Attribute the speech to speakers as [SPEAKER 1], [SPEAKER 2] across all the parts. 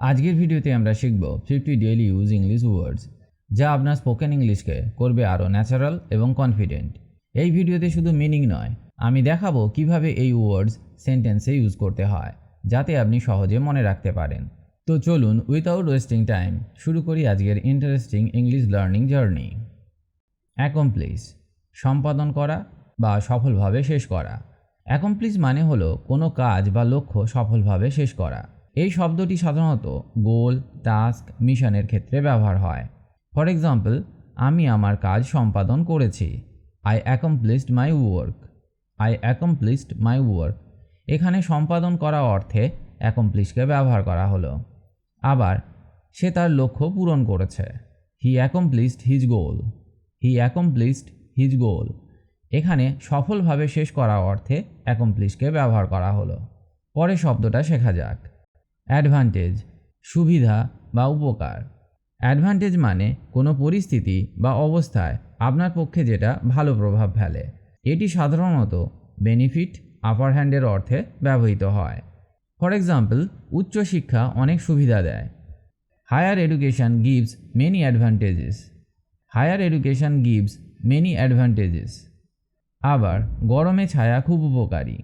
[SPEAKER 1] আজকের ভিডিওতে আমরা শিখব fifty daily use English words, যা আপনার স্পোকেন ইংলিশকে করবে আরও ন্যাচারাল এবং কনফিডেন্ট। এই ভিডিওতে শুধু মিনিং নয়, আমি দেখাবো কীভাবে এই ওয়ার্ডস সেন্টেন্সে ইউজ করতে হয়, যাতে আপনি সহজে মনে রাখতে পারেন। তো চলুন উইথাউট ওয়েস্টিং টাইম শুরু করি আজকের interesting English learning journey accomplish সম্পাদন করা বা সফলভাবে শেষ করা। অ্যাকমপ্লিশ মানে হলো কোনো কাজ বা লক্ষ্য সফলভাবে শেষ করা। এই শব্দটি সাধারণত গোল, টাস্ক, মিশনের ক্ষেত্রে ব্যবহার হয়। ফর এক্সাম্পল, আমি আমার কাজ সম্পাদন করেছি। I accomplished my work I accomplished my work এখানে সম্পাদন করা অর্থে অ্যাকমপ্লিশকে ব্যবহার করা হলো। আবার, সে তার লক্ষ্য পূরণ করেছে। He accomplished his goal he accomplished his goal এখানে সফলভাবে শেষ করা অর্থে অ্যাকমপ্লিশকে ব্যবহার করা হলো। পরে শব্দটা শেখা যাক। অ্যাডভান্টেজ, সুবিধা বা উপকার। অ্যাডভান্টেজ মানে কোনো পরিস্থিতি বা অবস্থায় আপনার পক্ষে যেটা ভালো প্রভাব ফেলে। এটি সাধারণত বেনিফিট আপার হ্যান্ডের অর্থে ব্যবহৃত হয়। ফর এক্সাম্পল উচ্চশিক্ষা অনেক সুবিধা দেয়। Higher education gives many advantages higher education gives many advantages আবার গরমে ছায়া খুব উপকারী।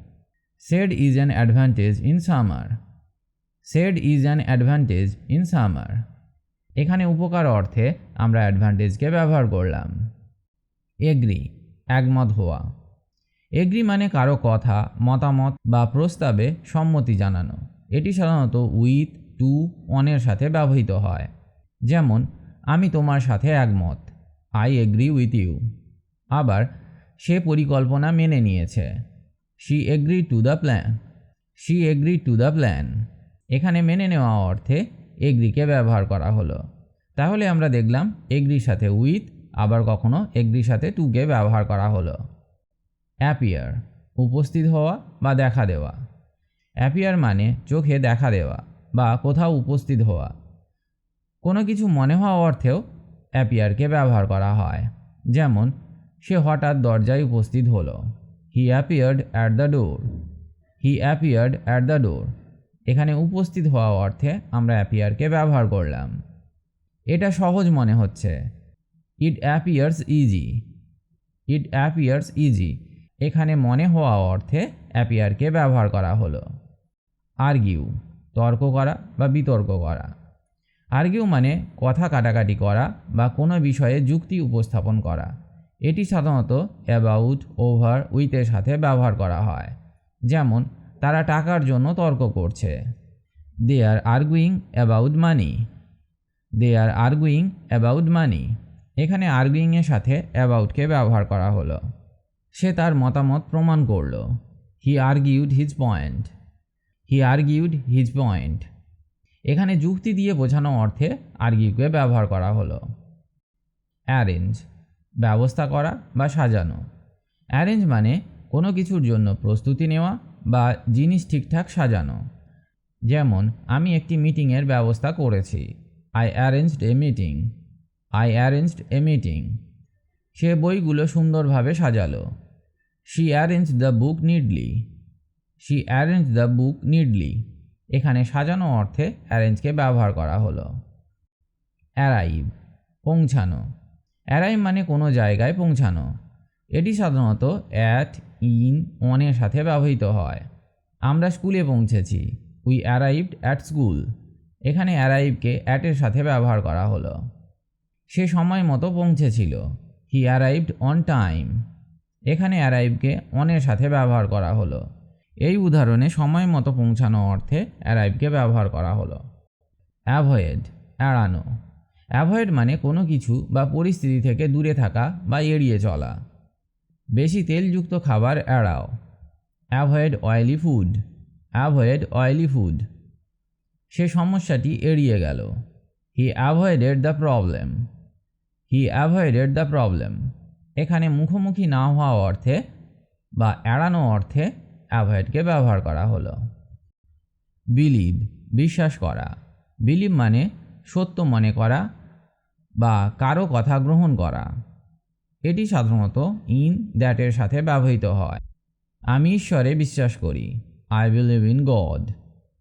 [SPEAKER 1] Shade is an advantage in summer shade is an advantage in summer এখানে উপকার অর্থে আমরা অ্যাডভান্টেজকে ব্যবহার করলাম। এগ্রি একমত হওয়া। এগ্রি মানে কারও কথা, মতামত বা প্রস্তাবে সম্মতি জানানো। এটি সাধারণত উইথ টু অনের সাথে ব্যবহৃত হয়। যেমন, আমি তোমার সাথে একমত। আই এগ্রি উইথ ইউ আবার, সে পরিকল্পনা মেনে নিয়েছে। She agree to the plan she agree to the plan এখানে মেনে নেওয়া অর্থে এগ্রিকে ব্যবহার করা হলো। তাহলে আমরা দেখলাম এগ্রির সাথে উইথ, আবার কখনো এগ্রির সাথে টুকে ব্যবহার করা হলো। অ্যাপিয়ার, উপস্থিত হওয়া বা দেখা দেওয়া। অ্যাপিয়ার মানে চোখে দেখা দেওয়া বা কোথাও উপস্থিত হওয়া। কোনো কিছু মনে হওয়া অর্থেও অ্যাপিয়ারকে ব্যবহার করা হয়। যেমন, সে হঠাৎ দরজায় উপস্থিত হলো। He appeared at the door. He appeared at the door. এখানে উপস্থিত হওয়া অর্থে আমরা অ্যাপিয়ারকে ব্যবহার করলাম। এটা সহজ মনে হচ্ছে। It appears easy it appears easy এখানে মনে হওয়া অর্থে অ্যাপিয়ারকে ব্যবহার করা হলো। আর্গিউ তর্ক করা বা বিতর্ক করা। আর্গিউ মানে কথা কাটাকাটি করা বা কোনো বিষয়ে যুক্তি উপস্থাপন করা। এটি সাধারণত অ্যাবাউট ওভার উইথের সাথে ব্যবহার করা হয়। যেমন তারা টাকার জন্য তর্ক করছে। They are arguing about money they are arguing about money এখানে আর্গুইংয়ের সাথে অ্যাবাউটকে ব্যবহার করা হলো। সে তার মতামত প্রমাণ করল। He argued his point he argued his point এখানে যুক্তি দিয়ে বোঝানো অর্থে আর্গিউকে ব্যবহার করা হলো। অ্যারেঞ্জ ব্যবস্থা করা বা সাজানো। অ্যারেঞ্জ মানে কোনো কিছুর জন্য প্রস্তুতি নেওয়া বা জিনিস ঠিকঠাক সাজানো। যেমন, আমি একটি মিটিংয়ের ব্যবস্থা করেছি। I arranged a meeting I arranged a meeting সে বইগুলো সুন্দরভাবে সাজালো। She arrange the book neatly she arrange the book neatly এখানে সাজানো অর্থে অ্যারেঞ্জকে ব্যবহার করা হলো। অ্যারাইভ পৌঁছানো। অ্যারাইভ মানে কোনো জায়গায় পৌঁছানো। এটি সাধারণত অ্যাট ইন অনের সাথে ব্যবহৃত হয়। আমরা স্কুলে পৌঁছেছি। উই অ্যারাইভড অ্যাট স্কুল এখানে অ্যারাইভকে অ্যাটের সাথে ব্যবহার করা হলো। সে সময় মতো পৌঁছেছিল। হি অ্যারাইভড অন টাইম এখানে অ্যারাইভকে অনের সাথে ব্যবহার করা হলো। এই উদাহরণে সময় মতো পৌঁছানো অর্থে অ্যারাইভকে ব্যবহার করা হলো। অ্যাভয়েড এড়ানো। অ্যাভয়েড মানে কোনো কিছু বা পরিস্থিতি থেকে দূরে থাকা বা এড়িয়ে চলা। বেশি তেলযুক্ত খাবার এড়াও। Avoid oily food avoid oily food সে সমস্যাটি এড়িয়ে গেল। He avoided the problem he avoided the problem এখানে মুখোমুখি না হওয়া অর্থে বা এড়ানো অর্থে অ্যাভয়েডকে ব্যবহার করা হলো। বিলিভ বিশ্বাস করা। বিলিভ মানে সত্য মনে করা বা কারও কথা গ্রহণ করা। এটি সাধারণত ইন দ্যাটের সাথে ব্যবহৃত হয়। আমি ঈশ্বরে বিশ্বাস করি। I believe in God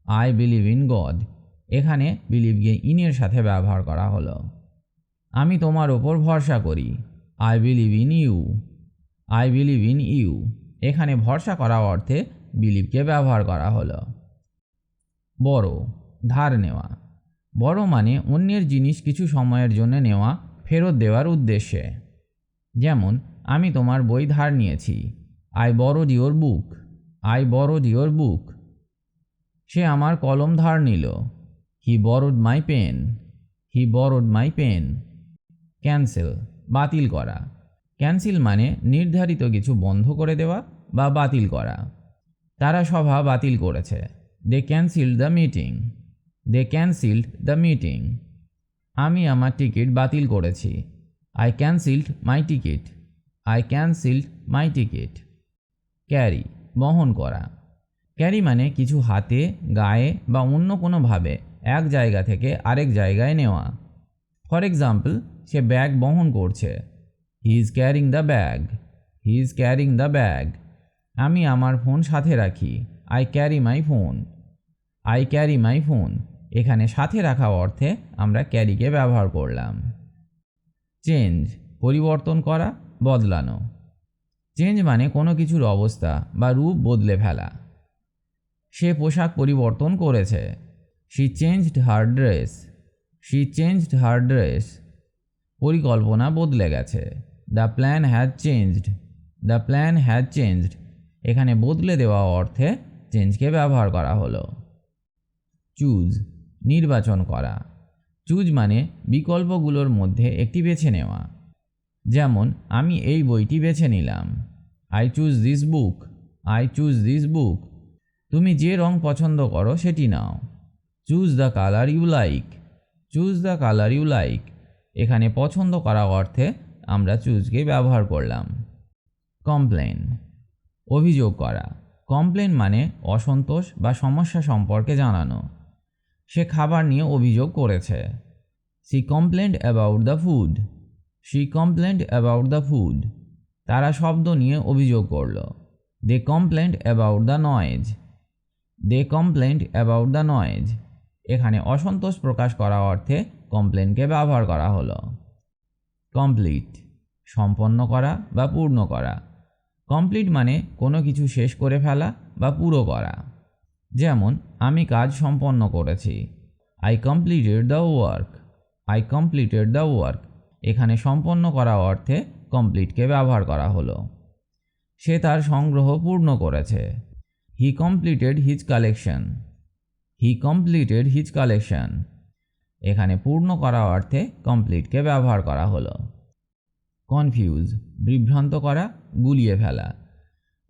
[SPEAKER 1] I believe in God এখানে বিলিভকে ইনের সাথে ব্যবহার করা হলো। আমি তোমার ওপর ভরসা করি। I believe in you I believe in you এখানে ভরসা করা অর্থে বিলিভকে ব্যবহার করা হলো। বড়, ধার নেওয়া। বড় মানে অন্যের জিনিস কিছু সময়ের জন্য নেওয়া, ফেরত দেওয়ার উদ্দেশ্যে। যেমন, আমি তোমার বই ধার নিয়েছি। I borrowed your book. I borrowed your book. সে আমার কলম ধার নিল। He borrowed my pen. He borrowed my pen. Cancel, বাতিল করা। ক্যান্সেল মানে নির্ধারিত কিছু বন্ধ করে দেওয়া বা বাতিল করা। তারা সভা বাতিল করেছে। They cancelled the meeting they cancelled the meeting আমি আমার টিকিট বাতিল করেছি। I cancelled my ticket I cancelled my ticket carry বহন করা। ক্যারি মানে কিছু হাতে, গায়ে বা অন্য কোনোভাবে এক জায়গা থেকে আরেক জায়গায় নেওয়া। ফর এক্সাম্পল সে ব্যাগ বহন করছে। He is carrying the bag he is carrying the bag আমি আমার ফোন সাথে রাখি। I carry my phone I carry my phone এখানে সাথে রাখা অর্থে আমরা ক্যারিকে ব্যবহার করলাম। চেঞ্জ, পরিবর্তন করা, বদলানো। চেঞ্জ মানে কোনো কিছুর অবস্থা বা রূপ বদলে ফেলা। সে পোশাক পরিবর্তন করেছে। She changed her dress she changed her dress পরিকল্পনা বদলে গেছে। The plan has changed the plan has changed এখানে বদলে দেওয়া অর্থে চেঞ্জকে ব্যবহার করা হলো। চুজ নির্বাচন করা। চুজ মানে বিকল্পগুলোর মধ্যে একটি বেছে নেওয়া। যেমন, আমি এই বইটি বেছে নিলাম। I choose this book I choose this book তুমি যে রং পছন্দ করো সেটি নাও। Choose the colour you like choose the colour you like এখানে পছন্দ করা অর্থে আমরা চুজকে ব্যবহার করলাম। কমপ্লেন অভিযোগ করা। কমপ্লেন মানে অসন্তোষ বা সমস্যা সম্পর্কে জানানো। সে খাবার নিয়ে অভিযোগ করেছে। She complained about the food she complained about the food তারা শব্দ নিয়ে অভিযোগ করল। They complained about the noise they complained about the noise এখানে অসন্তোষ প্রকাশ করা অর্থে কমপ্লেনকে ব্যবহার করা হলো। কমপ্লিট সম্পন্ন করা বা পূর্ণ করা। কমপ্লিট মানে কোনো কিছু শেষ করে ফেলা বা পুরো করা। যেমন, আমি কাজ সম্পন্ন করেছি। I completed the work I completed the work এখানে সম্পন্ন করা অর্থে কমপ্লিটকে ব্যবহার করা হলো। সে তার সংগ্রহ পূর্ণ করেছে। He completed his collection he completed his collection এখানে পূর্ণ করা অর্থে কমপ্লিটকে ব্যবহার করা হলো। কনফিউজ বিভ্রান্ত করা, গুলিয়ে ফেলা।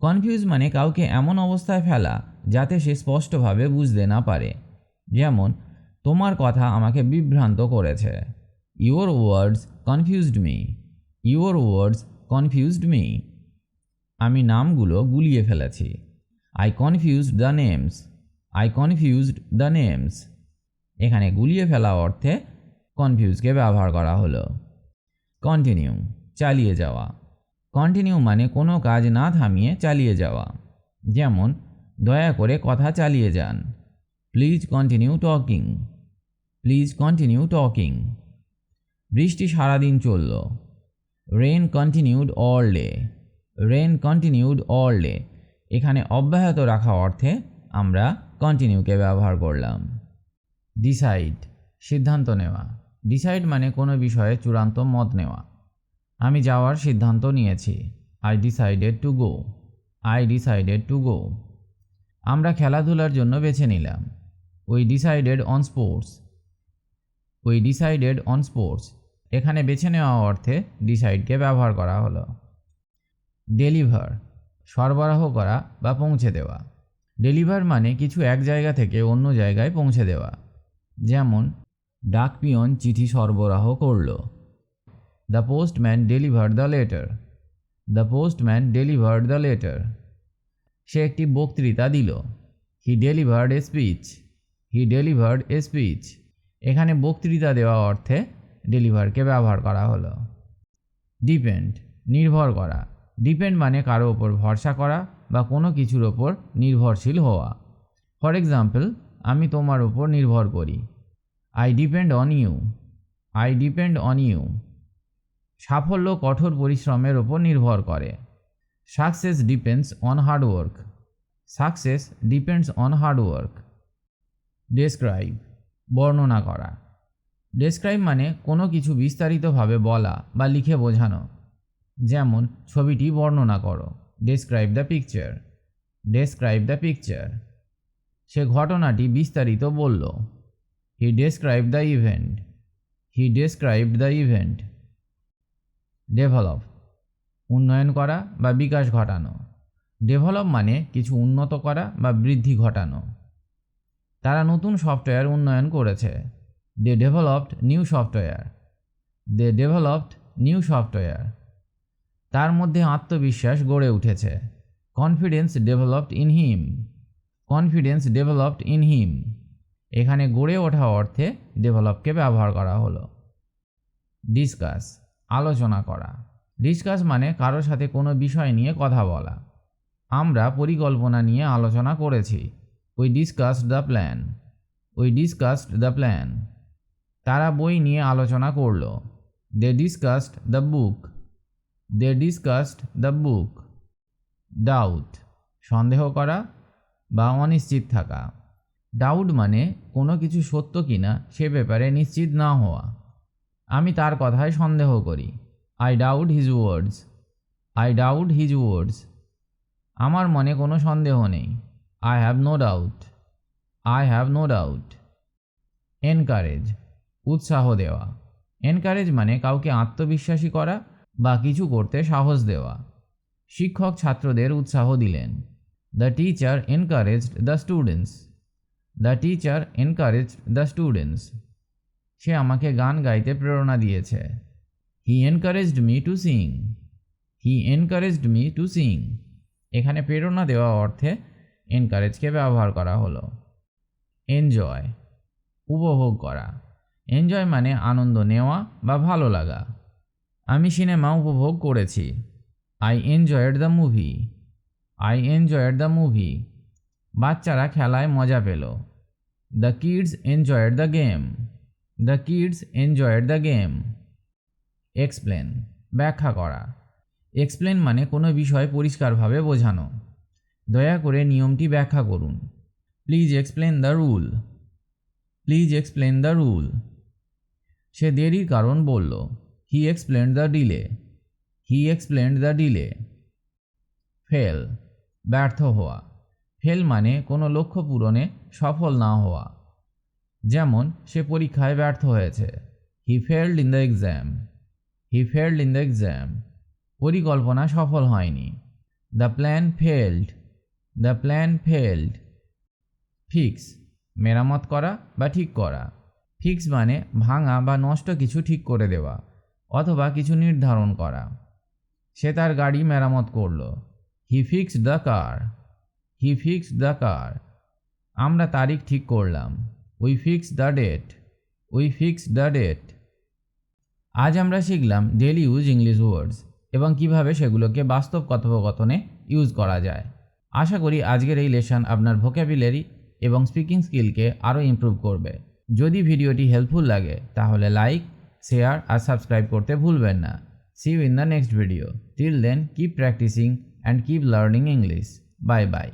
[SPEAKER 1] কনফিউজ মানে কাউকে এমন অবস্থায় ফেলা যাতে সে স্পষ্টভাবে বুঝতে না পারে। যেমন, তোমার কথা আমাকে বিভ্রান্ত করেছে। Your words confused me your words confused me আমি নামগুলো গুলিয়ে ফেলেছি। I confused the names I confused the names এখানে গুলিয়ে ফেলা অর্থে কনফিউজকে ব্যবহার করা হলো। কন্টিনিউ চালিয়ে যাওয়া। কন্টিনিউ মানে কোনো কাজ না থামিয়ে চালিয়ে যাওয়া। যেমন, দয়া করে কথা চালিয়ে যান। Please continue talking please continue talking বৃষ্টি সারাদিন চলল। Rain continued all day rain continued all day এখানে অব্যাহত রাখা অর্থে আমরা কন্টিনিউকে ব্যবহার করলাম। ডিসাইড সিদ্ধান্ত নেওয়া। ডিসাইড মানে কোনো বিষয়ে চূড়ান্ত মত নেওয়া। আমি যাওয়ার সিদ্ধান্ত নিয়েছি। I decided to go I decided to go আমরা খেলাধুলার জন্য বেছে নিলাম। We decided on sports we decided on sports এখানে বেছে নেওয়া অর্থে ডিসাইডকে ব্যবহার করা হলো। ডেলিভার সরবরাহ করা বা পৌঁছে দেওয়া। ডেলিভার মানে কিছু এক জায়গা থেকে অন্য জায়গায় পৌঁছে দেওয়া। যেমন ডাক পিয়ন চিঠি সরবরাহ করল। The postman deliver the letter the postman deliver the letter সে একটি বক্তৃতা দিল। He delivered a speech he delivered a speech এখানে বক্তৃতা দেওয়া অর্থে ডেলিভারকে ব্যবহার করা হলো। ডিপেন্ড নির্ভর করা। ডিপেন্ড মানে কারও ওপর ভরসা করা বা কোনো কিছুর ওপর নির্ভরশীল হওয়া। ফর এক্সাম্পল আমি তোমার উপর নির্ভর করি। I depend on you I depend on you সাফল্য, কঠোর পরিশ্রমের ওপর নির্ভর করে। Success depends on hard work success depends on hard work describe বর্ণনা করা। ডেসক্রাইব মানে কোনো কিছু বিস্তারিতভাবে বলা বা লিখে বোঝানো। যেমন, ছবিটি বর্ণনা করো। Describe the picture describe the picture সে ঘটনাটি বিস্তারিত বলল। He describe the event he describe the event develop উন্নয়ন করা বা বিকাশ ঘটানো। ডেভেলপ মানে কিছু উন্নত করা বা বৃদ্ধি ঘটানো। তারা নতুন সফটওয়্যার উন্নয়ন করেছে। They developed new software they developed new software তার মধ্যে আত্মবিশ্বাস গড়ে উঠেছে। Confidence developed in him confidence developed in him এখানে গড়ে ওঠা অর্থে ডেভেলপকে ব্যবহার করা হলো। ডিসকাস আলোচনা করা। ডিসকাস মানে কারোর সাথে কোনো বিষয় নিয়ে কথা বলা। আমরা পরিকল্পনা নিয়ে আলোচনা করেছি। We discussed the plan we discussed the plan তারা বই নিয়ে আলোচনা করল। They discussed the book they discussed the book doubt সন্দেহ করা বা অনিশ্চিত থাকা। ডাউট মানে কোনো কিছু সত্য কিনা সে ব্যাপারে নিশ্চিত না হওয়া। আমি তার কথায় সন্দেহ করি। I doubt his words I doubt his words আমার মনে কোনো সন্দেহ নেই। I have no doubt I have no doubt encourage উৎসাহ দেওয়া। এনকারেজ মানে কাউকে আত্মবিশ্বাসী করা বা কিছু করতে সাহস দেওয়া। শিক্ষক ছাত্রদের উৎসাহ দিলেন। The teacher encouraged the students the teacher encouraged the students সে আমাকে গান গাইতে প্রেরণা দিয়েছে। He encouraged me to sing he encouraged me to sing এখানে প্রেরণা দেওয়া অর্থে এনকারেজকে ব্যবহার করা হলো। এনজয় উপভোগ করা। এনজয় মানে আনন্দ নেওয়া বা ভালো লাগা। আমি সিনেমা উপভোগ করেছি। I enjoyed the movie I enjoyed the movie বাচ্চারা খেলায় মজা পেল। The kids enjoyed the game the kids enjoyed the game explain ব্যাখ্যা করা। এক্সপ্লেন মানে কোনো বিষয় পরিষ্কারভাবে বোঝানো। দয়া করে নিয়মটি ব্যাখ্যা করুন। Please explain the rule please explain the rule সে দেরির কারণ বলল। He explain the delay he explain the delay fail ব্যর্থ হওয়া। ফেল মানে কোনো লক্ষ্য পূরণে সফল না হওয়া। যেমন, সে পরীক্ষায় ব্যর্থ হয়েছে। He failed in the exam he failed in the exam পরিকল্পনা সফল হয়নি। The plan failed the plan failed fix মেরামত করা বা ঠিক করা। ফিক্স মানে ভাঙা বা নষ্ট কিছু ঠিক করে দেওয়া অথবা কিছু নির্ধারণ করা। সে তার গাড়ি মেরামত করল। He fixed the car he fixed the car আমরা তারিখ ঠিক করলাম। We fix the date we fix the date আজ আমরা শিখলাম ডেলি ইউজ ইংলিশ ওয়ার্ডস এবং কীভাবে সেগুলোকে বাস্তব কথোপকথনে ইউজ করা যায়। আশা করি আজকের এই লেসন আপনার ভোক্যাবুলারি এবং স্পিকিং স্কিলকে আরও ইমপ্রুভ করবে। যদি ভিডিওটি হেল্পফুল লাগে, তাহলে লাইক শেয়ার আর সাবস্ক্রাইব করতে ভুলবেন না। See you in the next video till then keep practising and keep learning English bye bye